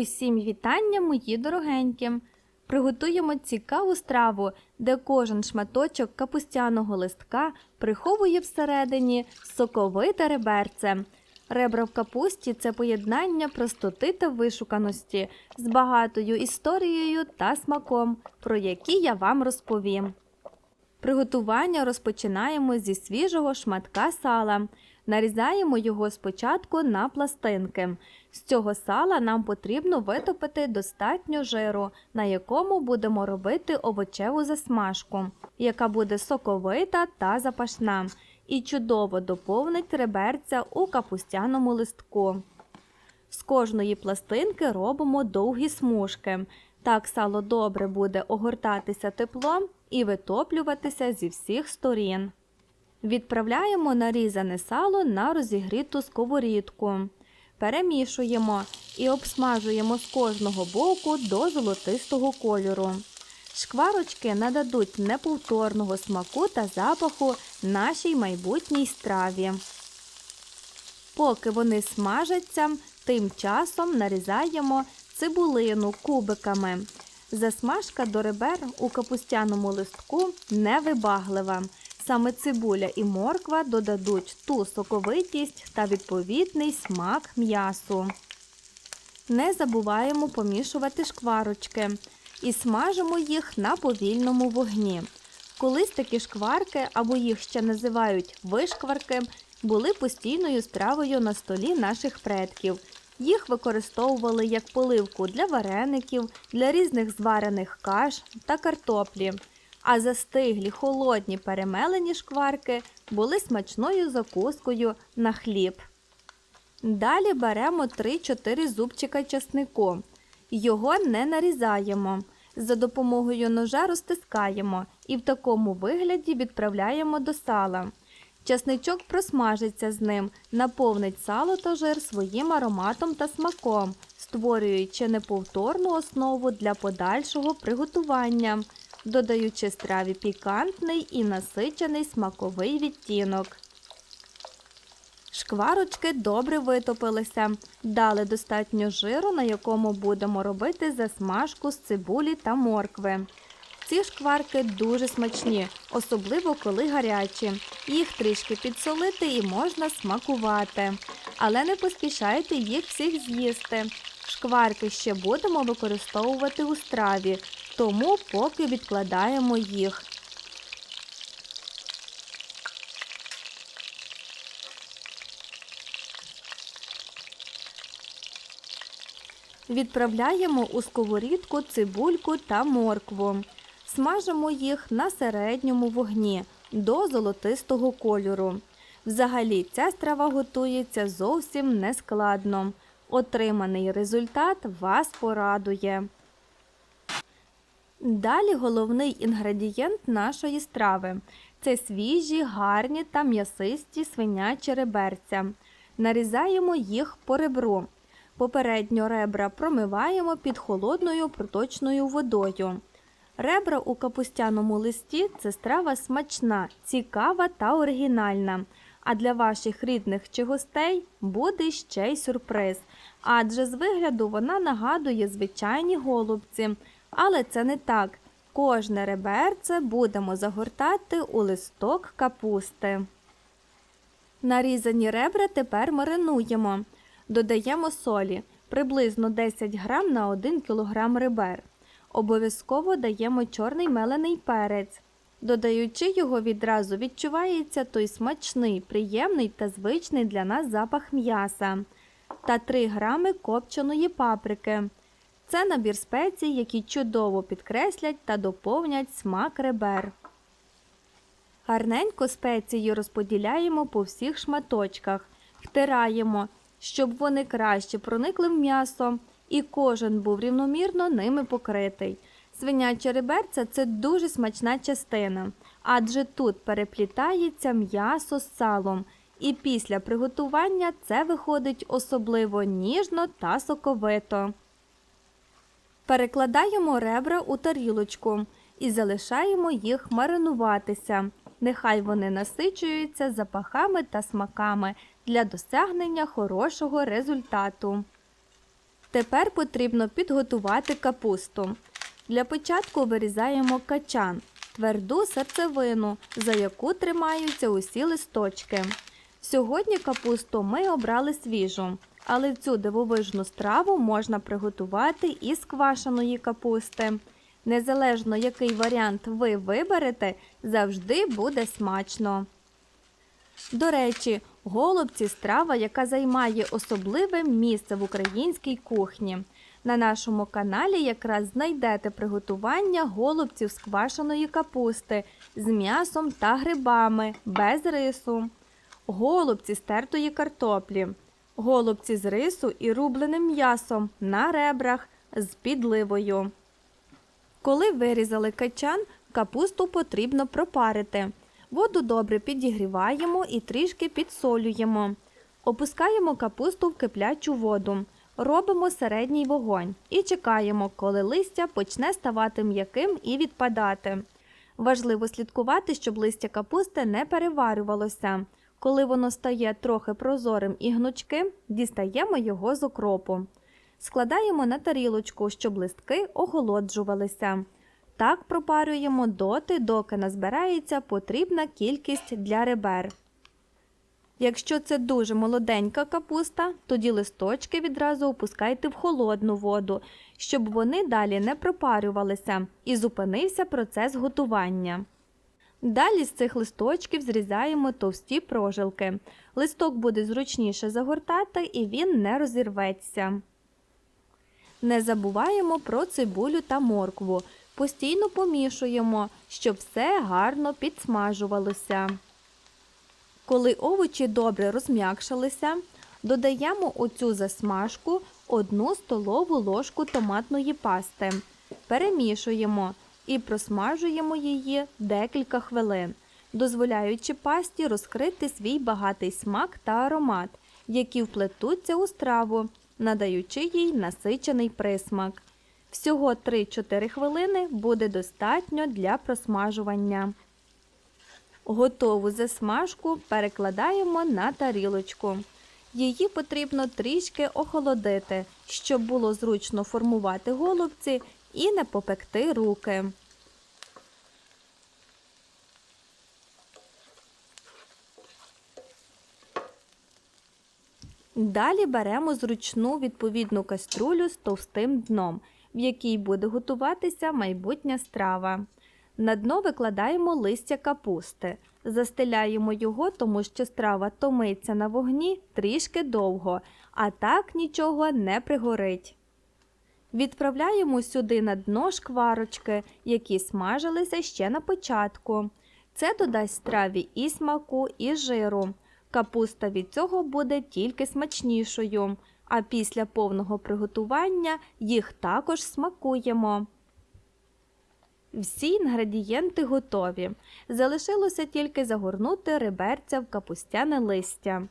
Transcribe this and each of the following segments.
Усім вітання, мої дорогенькі! Приготуємо цікаву страву, де кожен шматочок капустяного листка приховує всередині соковите реберце. Ребра в капусті це поєднання простоти та вишуканості з багатою історією та смаком, про які я вам розповім. Приготування розпочинаємо зі свіжого шматка сала. Нарізаємо його спочатку на пластинки. З цього сала нам потрібно витопити достатньо жиру, на якому будемо робити овочеву засмажку, яка буде соковита та запашна, і чудово доповнить реберця у капустяному листку. З кожної пластинки робимо довгі смужки. Так сало добре буде огортатися теплом і витоплюватися зі всіх сторін. Відправляємо нарізане сало на розігріту сковорідку. Перемішуємо і обсмажуємо з кожного боку до золотистого кольору. Шкварочки нададуть неповторного смаку та запаху нашій майбутній страві. Поки вони смажаться, тим часом нарізаємо цибулину кубиками. Засмажка до ребер у капустяному листку невибаглива. Саме цибуля і морква додадуть ту соковитість та відповідний смак м'ясу. Не забуваємо помішувати шкварочки і смажимо їх на повільному вогні. Колись такі шкварки, або їх ще називають вишкварки, були постійною стравою на столі наших предків. Їх використовували як поливку для вареників, для різних зварених каш та картоплі. А застиглі холодні перемелені шкварки були смачною закускою на хліб. Далі беремо 3-4 зубчика часнику. Його не нарізаємо. За допомогою ножа розтискаємо і в такому вигляді відправляємо до сала. Часничок просмажиться з ним, наповнить сало та жир своїм ароматом та смаком, створюючи неповторну основу для подальшого приготування, додаючи страві пікантний і насичений смаковий відтінок. Шкварочки добре витопилися, дали достатньо жиру, на якому будемо робити засмажку з цибулі та моркви. Ці шкварки дуже смачні, особливо коли гарячі. Їх трішки підсолити і можна смакувати. Але не поспішайте їх всіх з'їсти. Шкварки ще будемо використовувати у страві, тому поки відкладаємо їх. Відправляємо у сковорідку цибульку та моркву. Смажимо їх на середньому вогні до золотистого кольору. Взагалі, ця страва готується зовсім нескладно. Отриманий результат вас порадує. Далі головний інгредієнт нашої страви це свіжі, гарні та м'ясисті свинячі реберця. Нарізаємо їх по ребру. Попередньо ребра промиваємо під холодною проточною водою. Ребра у капустяному листі це страва смачна, цікава та оригінальна. А для ваших рідних чи гостей буде ще й сюрприз. Адже з вигляду вона нагадує звичайні голубці. Але це не так. Кожне реберце будемо загортати у листок капусти. Нарізані ребра тепер маринуємо. Додаємо солі приблизно 10 грам на 1 кг ребер. Обов'язково даємо чорний мелений перець. Додаючи його відразу відчувається той смачний, приємний та звичний для нас запах м'яса та 3 грами копченої паприки. Це набір спецій, які чудово підкреслять та доповнять смак ребер. Гарненько спеції розподіляємо по всіх шматочках, втираємо, щоб вони краще проникли в м'ясо і кожен був рівномірно ними покритий. Свиняче реберця це дуже смачна частина, адже тут переплітається м'ясо з салом, і після приготування це виходить особливо ніжно та соковито. Перекладаємо ребра у тарілочку і залишаємо їх маринуватися. Нехай вони насичуються запахами та смаками для досягнення хорошого результату. Тепер потрібно підготувати капусту. Для початку вирізаємо качан, тверду серцевину, за яку тримаються усі листочки. Сьогодні капусту ми обрали свіжу, але цю дивовижну страву можна приготувати із квашеної капусти. Незалежно який варіант ви виберете, завжди буде смачно. До речі, голубці страва, яка займає особливе місце в українській кухні. На нашому каналі якраз знайдете приготування голубців з квашеної капусти з м'ясом та грибами, без рису, голубці з тертої картоплі, голубці з рису і рубленим м'ясом на ребрах з підливою. Коли вирізали качан, капусту потрібно пропарити. Воду добре підігріваємо і трішки підсолюємо. Опускаємо капусту в киплячу воду. Робимо середній вогонь і чекаємо, коли листя почне ставати м'яким і відпадати. Важливо слідкувати, щоб листя капусти не переварювалося. Коли воно стає трохи прозорим і гнучким, дістаємо його з окропу. Складаємо на тарілочку, щоб листки охолоджувалися. Так пропарюємо доти, доки назбирається потрібна кількість для ребер. Якщо це дуже молоденька капуста, тоді листочки відразу опускайте в холодну воду, щоб вони далі не пропарювалися і зупинився процес готування. Далі з цих листочків зрізаємо товсті прожилки. Листок буде зручніше загортати і він не розірветься. Не забуваємо про цибулю та моркву. Постійно помішуємо, щоб все гарно підсмажувалося. Коли овочі добре розм'якшилися, додаємо у цю засмажку 1 столову ложку томатної пасти. Перемішуємо і просмажуємо її декілька хвилин, дозволяючи пасті розкрити свій багатий смак та аромат, які вплетуться у страву, надаючи їй насичений присмак. Всього 3-4 хвилини буде достатньо для просмажування. Готову засмажку перекладаємо на тарілочку. Її потрібно трішки охолодити, щоб було зручно формувати голубці і не попекти руки. Далі беремо зручну відповідну каструлю з товстим дном, в якій буде готуватися майбутня страва. На дно викладаємо листя капусти. Застеляємо його, тому що страва томиться на вогні трішки довго, а так нічого не пригорить. Відправляємо сюди на дно шкварочки, які смажилися ще на початку. Це додасть страві і смаку, і жиру. Капуста від цього буде тільки смачнішою, а після повного приготування їх також смакуємо. Всі інгредієнти готові. Залишилося тільки загорнути реберця в капустяне листя.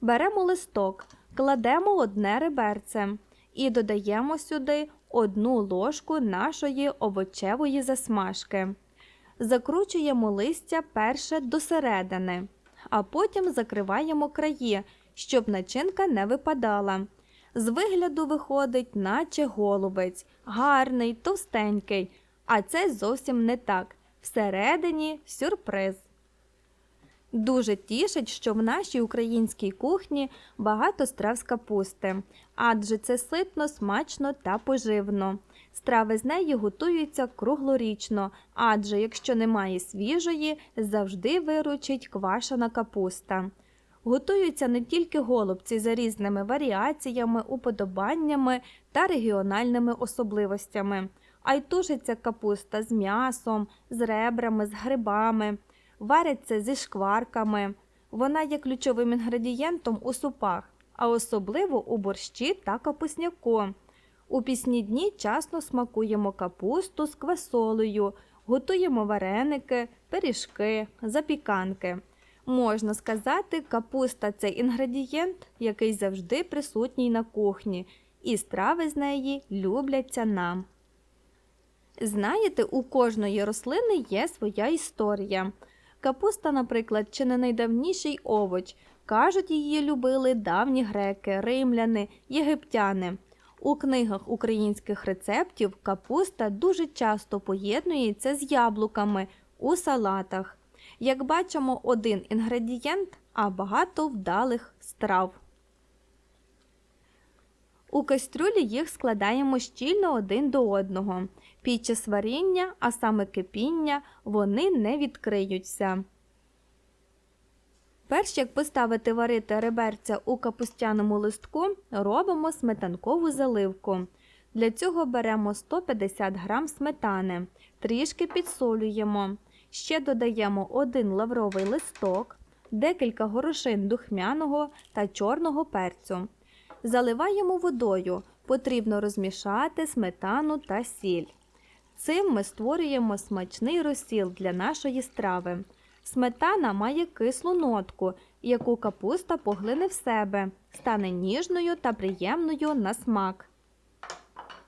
Беремо листок, кладемо одне реберце і додаємо сюди одну ложку нашої овочевої засмажки. Закручуємо листя перше до середини, а потім закриваємо краї, щоб начинка не випадала. З вигляду виходить, наче голубець, гарний, товстенький. А це зовсім не так. Всередині сюрприз. Дуже тішить, що в нашій українській кухні багато страв з капусти, адже це ситно, смачно та поживно. Страви з неї готуються круглорічно, адже якщо немає свіжої, завжди виручить квашена капуста. Готуються не тільки голубці за різними варіаціями, уподобаннями та регіональними особливостями а й тушиться капуста з м'ясом, з ребрами, з грибами, вариться зі шкварками. Вона є ключовим інгредієнтом у супах, а особливо у борщі та капусняку. У пісні дні часто смакуємо капусту з квасолею, готуємо вареники, пиріжки, запіканки. Можна сказати, капуста це інгредієнт, який завжди присутній на кухні, і страви з неї любляться нам. Знаєте, у кожної рослини є своя історія. Капуста, наприклад, чи не найдавніший овоч. Кажуть, її любили давні греки, римляни, єгиптяни. У книгах українських рецептів капуста дуже часто поєднується з яблуками у салатах. Як бачимо, один інгредієнт, а багато вдалих страв. У кастрюлі їх складаємо щільно один до одного. Під час варіння, а саме кипіння, вони не відкриються. Перш як поставити варити реберця у капустяному листку, робимо сметанкову заливку. Для цього беремо 150 г сметани, трішки підсолюємо. Ще додаємо один лавровий листок, декілька горошин духмяного та чорного перцю. Заливаємо водою. Потрібно розмішати сметану та сіль. Цим ми створюємо смачний розсіл для нашої страви. Сметана має кислу нотку, яку капуста поглине в себе, стане ніжною та приємною на смак.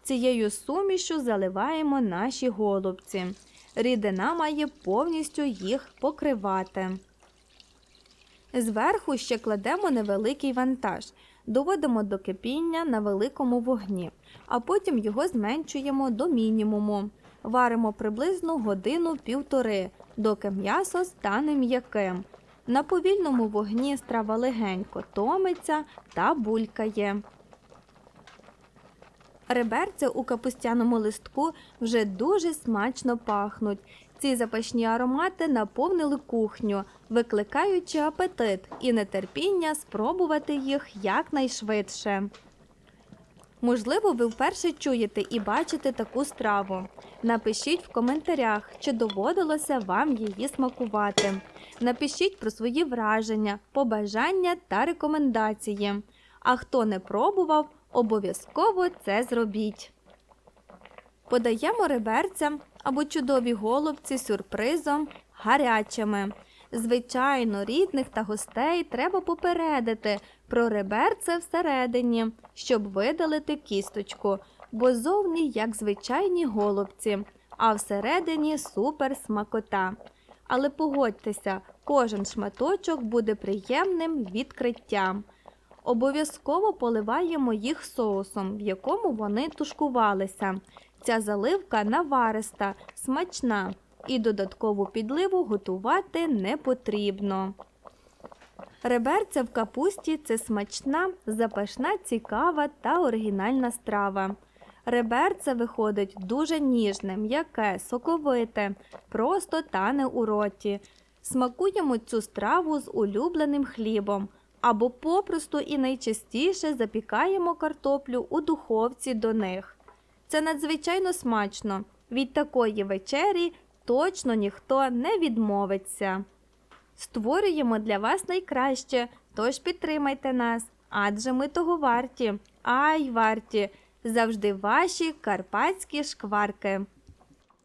Цією сумішю заливаємо наші голубці. Рідина має повністю їх покривати. Зверху ще кладемо невеликий вантаж, доводимо до кипіння на великому вогні, а потім його зменшуємо до мінімуму. Варимо приблизно годину-півтори, доки м'ясо стане м'яким. На повільному вогні страва легенько томиться та булькає. Реберця у капустяному листку вже дуже смачно пахнуть. Ці запашні аромати наповнили кухню, викликаючи апетит і нетерпіння спробувати їх якнайшвидше. Можливо, ви вперше чуєте і бачите таку страву. Напишіть в коментарях, чи доводилося вам її смакувати. Напишіть про свої враження, побажання та рекомендації. А хто не пробував, обов'язково це зробіть. Подаємо реберцям або чудові голубці сюрпризом гарячими. Звичайно, рідних та гостей треба попередити про реберце всередині, щоб видалити кісточку, бо зовні як звичайні голубці, а всередині супер смакота. Але погодьтеся, кожен шматочок буде приємним відкриттям. Обов'язково поливаємо їх соусом, в якому вони тушкувалися. Ця заливка навариста, смачна і додаткову підливу готувати не потрібно. Реберця в капусті це смачна, запашна, цікава та оригінальна страва. Реберце виходить дуже ніжне, м'яке, соковите, просто тане у роті. Смакуємо цю страву з улюбленим хлібом або попросту і найчастіше запікаємо картоплю у духовці до них. Це надзвичайно смачно. Від такої вечері точно ніхто не відмовиться. Створюємо для вас найкраще, тож підтримайте нас, адже ми того варті, ай варті, завжди ваші карпатські шкварки.